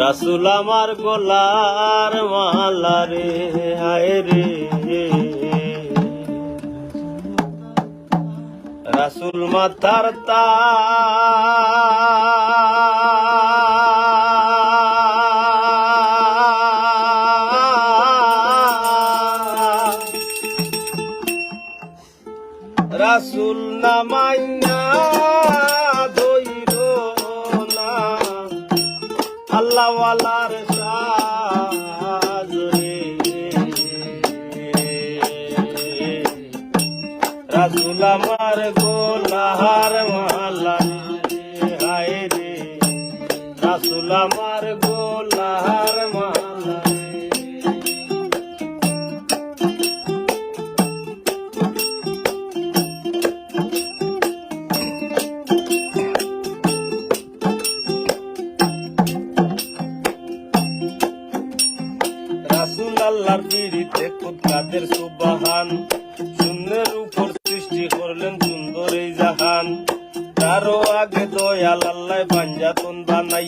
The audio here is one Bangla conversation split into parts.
রাসুল আমার গোলার মালা রে হায় রে। রাসুল মাথার তা রাসুল নামাইনা আল্লাহওয়ালার সাজ রে রাসুল আমার গোলাহার মালা হায় রে। রাসুল গোলাহার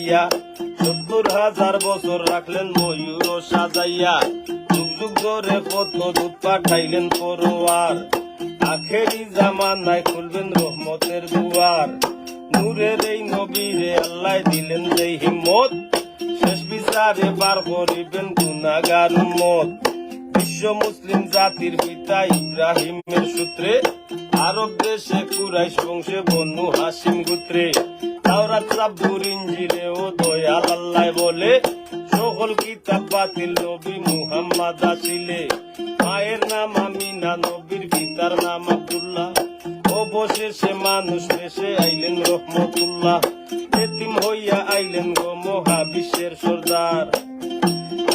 বানাইয়া সত্তর হাজার বছর রাখলেন ময়ূর সাজাইয়া। যুগ যুগ ধরে কত দুধ পাঠাইলেন পরোয়ার। আখেরি জামানায় খুলবেন রহমতের দুয়ার। নূরের এই নবীরে আল্লাহ দিলেন যেই হিম্মত। শেষ বিচারে বার করিবেন গুনাগার মত বিশ্ব মুসলিম জাতির পিতা ইব্রাহিমের সূত্রে আরব দেশে কুরাইশ বংশে বনু হাসিম গুত্রে। আল্লাহ বলে, সকল কিতাব বাতিল নবী মুহাম্মদ আসিলে। মায়ের নাম আমিনা, নবীর পিতার নাম আব্দুল্লাহ। অবশেষে মানুষ বেশে আইলেন রহমতুল্লাহ। এতিম হইয়া আইলেন গো মহাবিশ্বের সর্দার।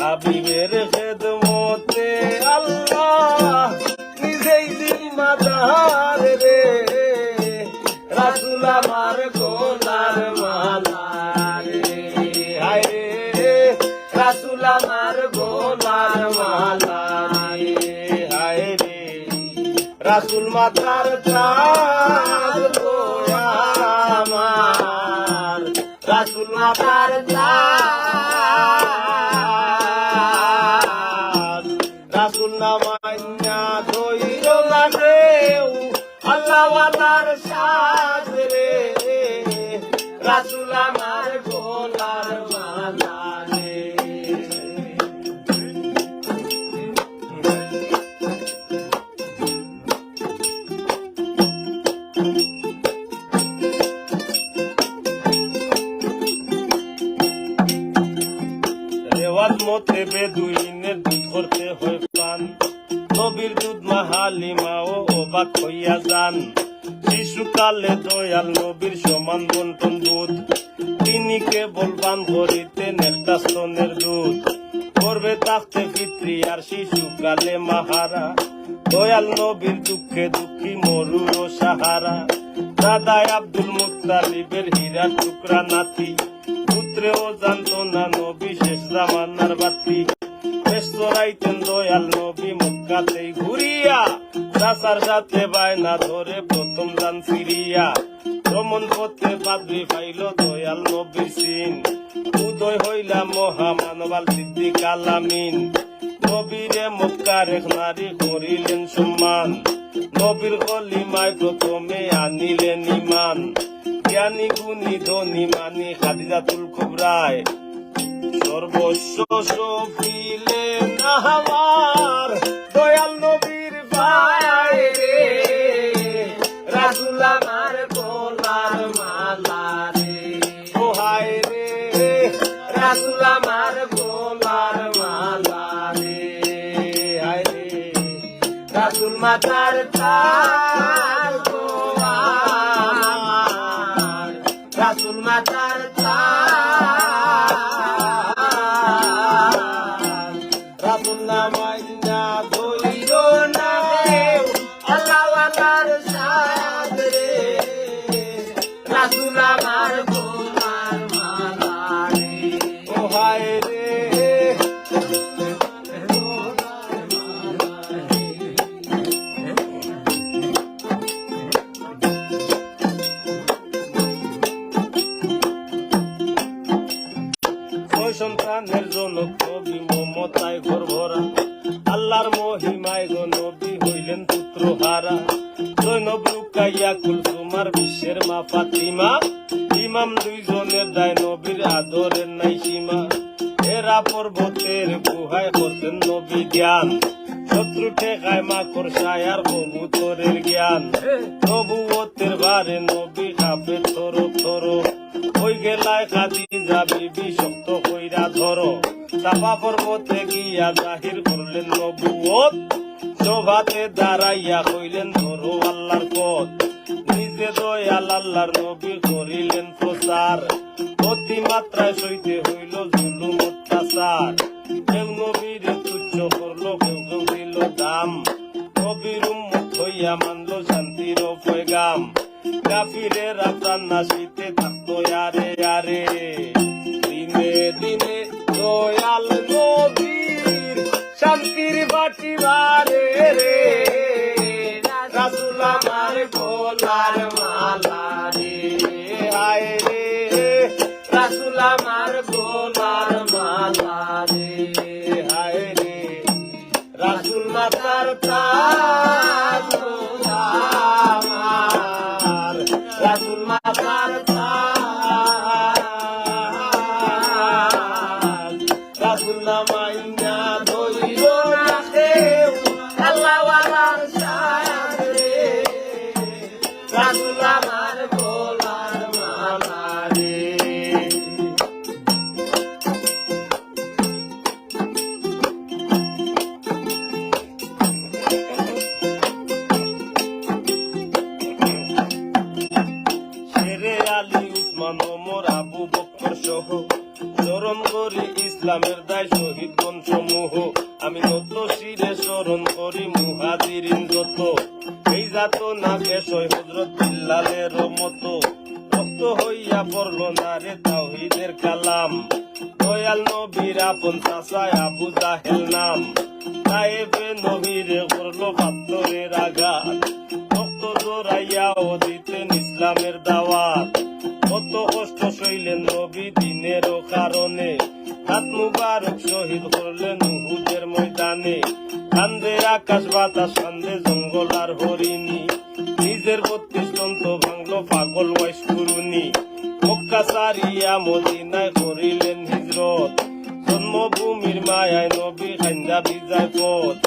হাবিবের খেদমতে আল্লাহ নিজেই জিম্মাদার রে। রাসুল আমার গোলার মালা রে। হায় রে, রাসুল আমার গোলার মালা রে। হায় রে, রাসুল মাতার চাঁদ আমার। রাসুল মাতার চাঁদ রাসুল আমার গোলার মালা রেওয়াজ মতে পান নবীর দুধ মাহালিমা ও হইয়া যান। শিশুকালে দয়াল নবীর সমান বন্টন দুধ তিনি কেবল পান করিতেন একটা স্তনের দুধ করবে থাকতে পিতৃ আর শিশুকালে মাহারা। দয়াল নবীর দুঃখে দুঃখী মরুর সাহারা। দাদাই আব্দুল মুত্তালিবের হীরার টুকরা নাতি। পুত্রেও জানতো না নবী শেষ জামানার বাতি। শেষ চড়াইতেন দয়াল নবী মক্কাতেই ঘুরিয়া চাচার সাথে বায়না ধরে প্রথম যান সিরিয়া ভ্রমণ করতে বাদ্রি পাইল দয়াল নবীর সিন। উদয় হইলা মহামানবাল সিদ্দিক আলামিন নবীরে মক্কার এক নারী করিলেন সম্মান। নবীর কলিমায় প্রথমে আনিলেন ইমান জ্ঞানী, গুণী, ধনী মানি খাদিজাতুল কুবরায়। সর্বস্ব সফিলেন আমার দয়াল নবীর রাসুল মাতার আমার রাসুল মাতার পুত্র হারা জৈনব লুকাইয়া কুলসুমার বিশ্বের মা ফাতিমা। ইমাম দুইজনের দায় নবীর আদরের নাই সীমা। এরা পর্বতের গুহায় করতেন নবী জ্ঞান। শত্রু ঠেকায় মা করসায় আর কবুতরের জ্ঞান। নবুয়তের বারে নবী কাপে থর থর। ওই গেলায় কাদি যাবি বিষক্ত কইরা ধরো। চাপা পর্বতে গিয়া জাহির করলেন নবুয়ত। শোভাতে দাঁড়াইয়া কইলেন ধরো আল্লাহর পথ। নিজে দয়াল আল্লাহর নবী করিলেন প্রচার। অতিমাত্রায় সইতে হইল জুলুম অত্যাচার। কেউ নবীর তুচ্ছ করল, কেউ দিল দাম। নবীর উম্মত হইয়া মানল শান্তির পয়গাম কাফিরের আপনার নাসিতে থাকতো, আরে আরে। দিনে দিনে দয়াল নবীর শান্তির বাটি বারে রে। রাসুল আমার গোলার মালা রে। হায় রে। রাসুল আমার গোলার মালা রে। হায় রে। রাসুল মাতার তাজ মুহাজিরিন যত এই জাত না কেশয় হজরত বিল্লালের মতো। রক্ত হইয়া পড়ল না রে তাওহিদের কালাম। দয়াল নবীর আপন চাষায় আবু জাহেল নাম। সাহেবে নবীরে করল পাত্তরের আঘাত। রক্ত জোরাইয়া ও দিতেন ইসলামের দাওয়াত। কত কষ্ট সইলেন নবী দিনের কারণে। হাত মুবারক শহীদ করলেন উহুদের ময়দানে। আকাশ বাতাস কান্দে জঙ্গল আর হরিণী। নিজের বত্রিশ তন্ত ভাঙলো পাগল ওয়াইস করুনি মক্কা সারিয়া মদিনায় করিলেন হিজরত। জন্মভূমির মায়ায় নবী খান্দা বিজায় পথ।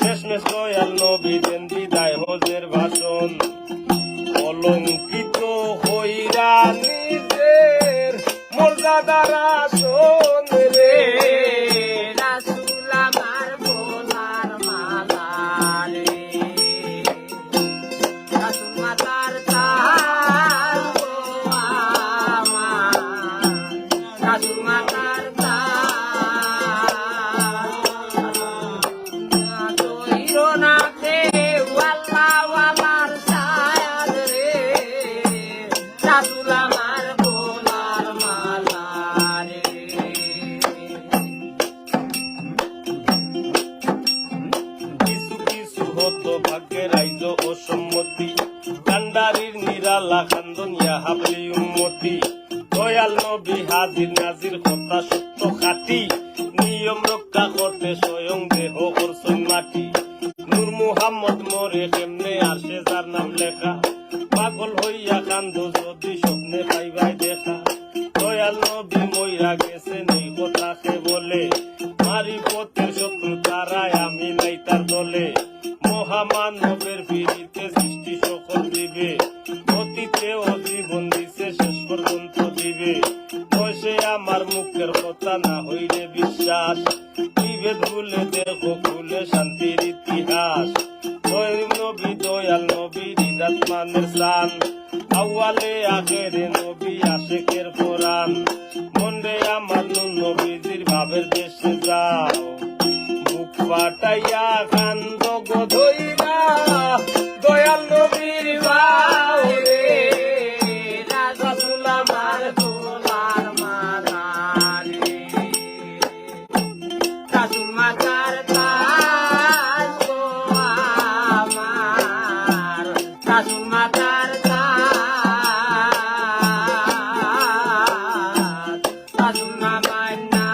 শেষমেশ দয়াল নবী দেন বিদায় হজের ভাষণ। উম্মতি দয়াল নবী হাজির নাজির কথা সত্য খাটি। নিয়ম রক্ষা করতে স্বয়ং দেহ করছেন মাটি। নূর মুহাম্মদ মোরে কেমনে আসে যার নাম লেখা? পাগল হইয়া কান্দ যদি স্বপ্নে পাইবাই দেখা। দয়াল নবী মইরা গেছে নেই কথাকে বলে। মারি পথের শত্রু তারাই আমি নাই তার দলে। মহামানবের পিড়িতে সৃষ্টি সকল দিবে। মুখের কথা না হইলে বিশ্বাস। বিভেদ ভুলে দেখো খুলে শান্তির ইতিহাস। নবী, দয়াল নবী হৃদাত মানের সান। আওয়ালে আগের নবী আশেকের শাশুড় মাতার শাশুড় মামার না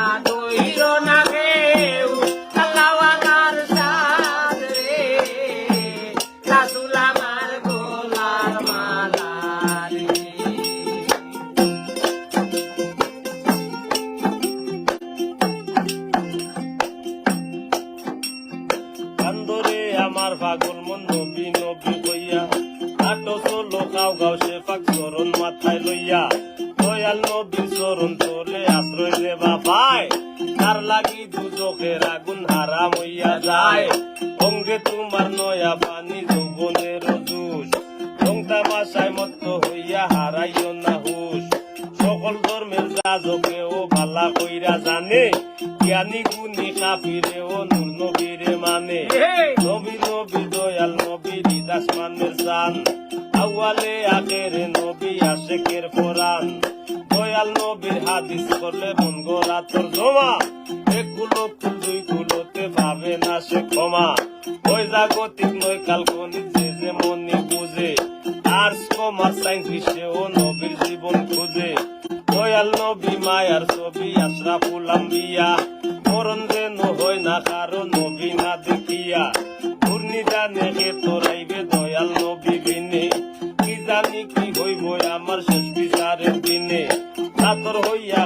দইর আমার ফাগুন মন নবী রাসুল মাতার লইয়া। দয়াল নবীর চরণ তোলে আশ্রয় দেবা পায় তার লাগি দুজকের আগুন হারাম হইয়া যায়। অঙ্গে তোমার নয়া পানি যৌবনের জুস টংটা বাসায় মত্ত হইয়া হারাইও না হুশ। সকল ধর্মের যাজকে ও ভালা কইরা জানে। জ্ঞানী গুণী কাপিরে ও নূর নবীরে মানে। আউয়ালে আখেরে নবী আশেকের কোরআন। দয়াল নবীর হাদিস করলে মন গোরা তোর জমা। এক কুলো ফুল দুই কুলোতে ভাবে না সে ক্ষমা। ওই জাগতিক নয় কাল্পনিক যে যে মনে বুঝে। আর্টস কমার্স সায়েন্স বিশ্বে ও নবীর জীবন খুঁজে। দয়াল নবী মায়ার ছবি, আশরাফুল আম্বিয়া। মরণ যেন হয় না, কারও নবী না দেখিয়া। ঘূর্ণিদানে হে জানি কি হইব আমার শেষ বিচারের দিনে। সাতর হইয়া